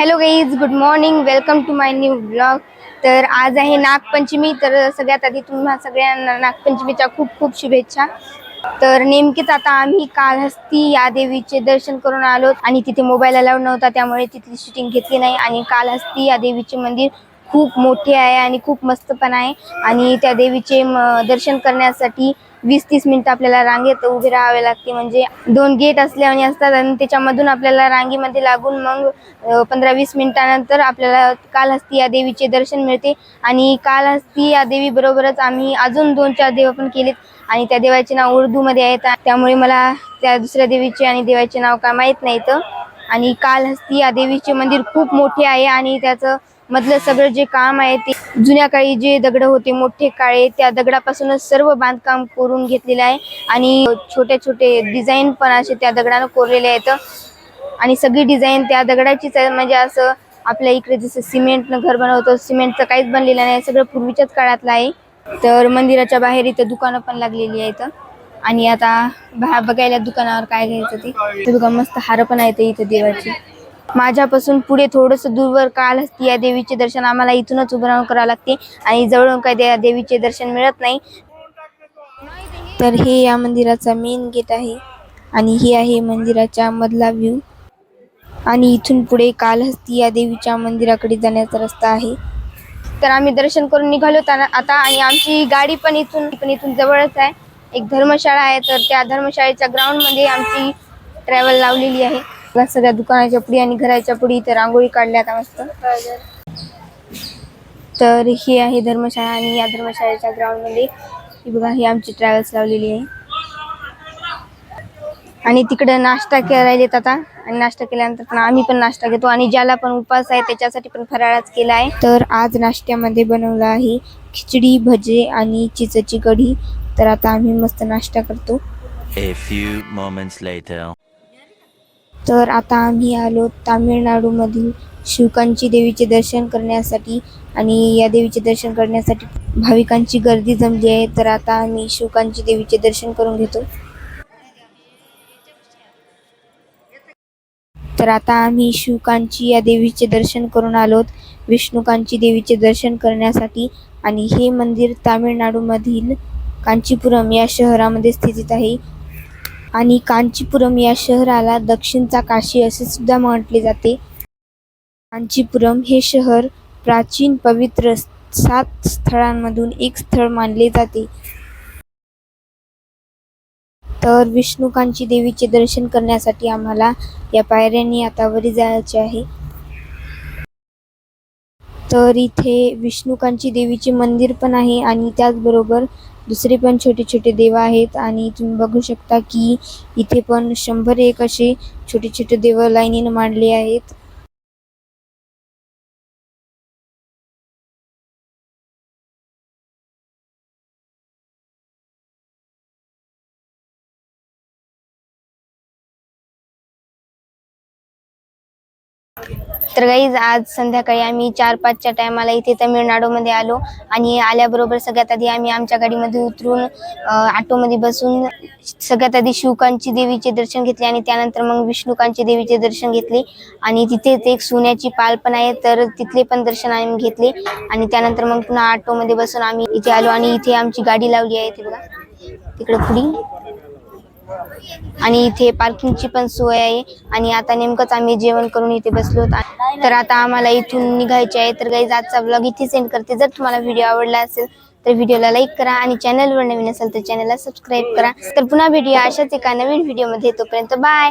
Hello guys good morning welcome to my new blog तर आज आहे नागपंचमी तर सगळ्यात आधी तुम्हा सगळ्यांना नागपंचमीच्या खूप खूप शुभेच्छा. तर नेमकीच आता आम्ही कालहस्ती या देवीचे दर्शन करून आलो आणि तिथे मोबाईल अलाव नव्हता त्यामुळे तिथली शूटिंग घेतली नाही. आणि कालहस्ती या देवीचे मंदिर खूप मोठे आहे आणि खूप मस्त पण आहे. आणि त्या देवीचे म- दर्शन करण्यासाठी वीस तीस मिनिटं आपल्याला रांगेत उभे राहावे लागते. म्हणजे दोन गेट असल्याने असतात आणि त्याच्यामधून आपल्याला रांगेमध्ये लागून मग पंधरा वीस मिनिटानंतर आपल्याला कालहस्ती या देवीचे दर्शन मिळते. आणि कालहस्ती या देवी बरोबरच आम्ही अजून दोन चार देव पण केलेत. आणि त्या देवाचे नाव उर्दूमध्ये आहेत. त्यामुळे मला त्या दुसऱ्या देवीचे आणि देवाचे नाव काय माहीत नाही तर आणि कालहस्ती या देवीचे मंदिर खूप मोठे आहे आणि त्याचं मधलं सगळं जे काम आहे ते जुन्या काळी जे दगड होते मोठे काळे त्या दगडापासूनच सर्व बांधकाम करून घेतलेले आहे. आणि छोटे छोटे डिझाईन पण असे त्या दगडानं कोरलेले आहेत. आणि सगळी डिझाईन त्या दगडाचीच आहे. म्हणजे असं आपल्या इकडे जसं सिमेंटनं घर बनवतो सिमेंटचं काहीच बनलेलं नाही. सगळं पूर्वीच्याच काळातलं आहे. तर मंदिराच्या बाहेर इथं दुकानं पण लागलेली आहेत. आणि आता बघायला दुकानावर काय घ्यायचं ते. दुकान मस्त हार पण आहेत इथं देवाची. माझ्यापासून पुढे थोडंसं दूरवर काल असते या देवीचे दर्शन आम्हाला इथूनच उभं राहून करावं लागते आणि जवळून काही त्या देवीचे दर्शन मिळत नाही. तर हे या मंदिराचा मेन गेट आहे आणि ही आहे मंदिराच्या मधला व्ह्यू आणि इथून पुढे कालहस्ती या देवीच्या मंदिराकडे जाण्याचा रस्ता आहे. तर आम्ही दर्शन करून निघालो आता आणि आमची गाडी पण इथून पण इथून जवळच आहे. एक धर्मशाळा आहे तर त्या धर्मशाळेच्या ग्राउंडमध्ये आमची ट्रॅव्हल लावलेली आहे. सगळ्या दुकानाच्या पुढे आणि घराच्या पुढे इथे रांगोळी काढल्या आता मस्त. तर ही आहे धर्मशाळा आणि या धर्मशाळेच्या ग्राउंडमध्ये ही बघा ही आमची ट्रॅव्हल्स लावलेली आहे. आणि तिकडे नाश्ता करायलेत आता. आणि नाश्ता केल्यानंतर पण आम्ही पण नाश्ता घेतो आणि ज्याला पण उपास आहे त्याच्यासाठी पण फराळाच केला आहे. तर आज नाश्त्यामध्ये बनवला आहे खिचडी भजे आणि चिचची कढी. तर आता आम्ही मस्त नाश्ता करतो. A few moments later. तर आता आम्ही आलो तामिळनाडूमधील शिवकांची देवीचे दर्शन करण्यासाठी आणि या देवीचे दर्शन करण्यासाठी भाविकांची गर्दी जमली आहे. तर आता आम्ही शिवकांची देवीचे दर्शन करून घेतो. तर आता आम्ही शिवकांची या देवीचे दर्शन करून आलोत. विष्णुकांची देवीचे दर्शन करण्यासाठी आणि हे मंदिर तामिळनाडूमधील कांचीपुरम या शहरामध्ये स्थितीत आहे. आणि कांचीपुरम या शहराला दक्षिणचा काशी असे सुद्धा म्हटले जाते. कांचीपुरम हे शहर प्राचीन पवित्र सात स्थळांमधून एक स्थळ मानले जाते. तर विष्णुकांची देवीचे दर्शन करण्यासाठी आम्हाला या पायऱ्यांनी आता वरी जायचे आहे. तर इथे विष्णुकांची देवीचे मंदिर पण आहे आणि त्याचबरोबर दुसरे पण छोटे छोटे देव आहेत आणि तुम्ही बघू शकता की इथे पण शंभर एक असे छोटे छोटे देव लाईनीनं मांडले आहेत. तर गाईज आज संध्याकाळी आम्ही चार पाचच्या टायमाला इथे तमिळनाडूमध्ये आलो. आणि आल्याबरोबर सगळ्यात आधी आम्ही आमच्या गाडीमध्ये उतरून ऑटोमध्ये बसून सगळ्यात आधी शिवकांची देवीचे दर्शन घेतले आणि त्यानंतर मग विष्णुकांची देवीचे दर्शन घेतले. आणि तिथेच एक सोन्याची पाल पण आहे तर तिथले पण दर्शन आम्ही घेतले. आणि त्यानंतर मग पुन्हा ऑटोमध्ये बसून आम्ही इथे आलो आणि इथे आमची गाडी लावली आहे ती बघा. तिकडे पुढी. आणि इथे पार्किंगची पण सोय आहे. आणि आता नेमकंच आम्ही जेवण करून इथे बसलो तर आता आम्हाला इथून निघायचे आहे. तर काही आजचा ब्लॉग इथे सेंड करते. जर तुम्हाला व्हिडिओ आवडला असेल तर व्हिडिओला लाईक करा. आणि चॅनलवर नवीन असेल तर चॅनलला सबस्क्राईब करा. तर पुन्हा भेटूया अशाच एका नवीन व्हिडिओमध्ये तोपर्यंत बाय